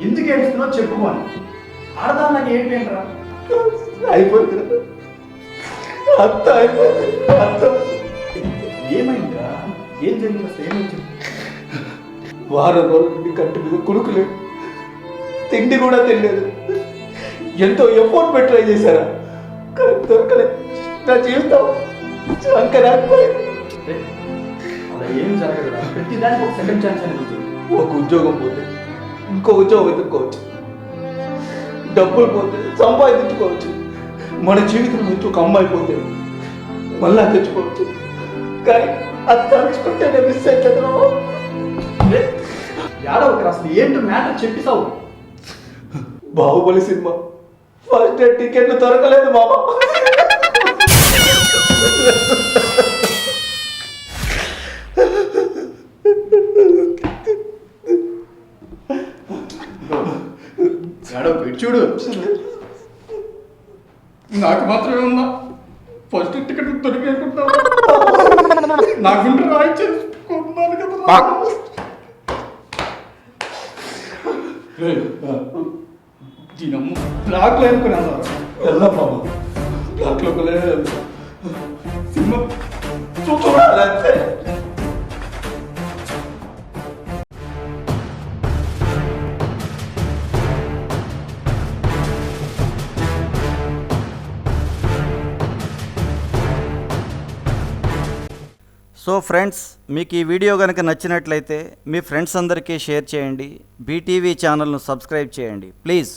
ఎందుకు ఏడుస్తున్నావు చెప్పుకోని ఆడదాం నాకు ఏంటి ఏంట్రా అయిపోయింది. అత్త అయిపోయింది. అత్త. ఏమైందిరా? ఏం జరిగింది అసలు ఏమైంది. వారం రోజుల నుండి కట్టు మీద కొడుకులేదు తిండి కూడా తినలేదు. ఎంతో ఎఫోర్ట్ పెట్టి ట్రై చేశారా? కానీ దొరకలేదు నా జీవితం అంకరాకపోయింది ఏ, అలా ఏం జరగదురా. ప్రతి దానికి ఒక సెకండ్ ఛాన్స్ అనేది ఒక ఉద్యోగం పోతే ఇంకో వెతుక్కోవచ్చు. డబ్బులు పోతే సంపాదించుకోవచ్చు. మన జీవితం నుంచి ఒక అమ్మాయి పోతే మళ్ళా తెచ్చుకోవచ్చు. కానీ అది తలుచుకుంటేనే మిస్ అవుతుందో ఏ, ఏడవకురా అసలు ఏంటో మ్యాటర్ చెప్పిసావు బాహుబలి సినిమా. ఫస్ట్ టికెట్లు దొరకలేదు మామ. చూడు. నాకు మాత్రమే ఉందా? ఫస్ట్ టికెట్ దొరికేసుకుంటావు నాకుంటే రాయి చేసుకున్నాను కదా. దీనమ్మ బ్లాక్ లైన్ కొని అన్నారు వెళ్దాం మామ బ్లాక్లో సో ఫ్రెండ్స్ మీకు ఈ వీడియో కనుక నచ్చినట్లయితే మీ ఫ్రెండ్స్ అందరికీ షేర్ చేయండి. బీటీవీ ఛానల్ను సబ్స్క్రైబ్ చేయండి. ప్లీజ్.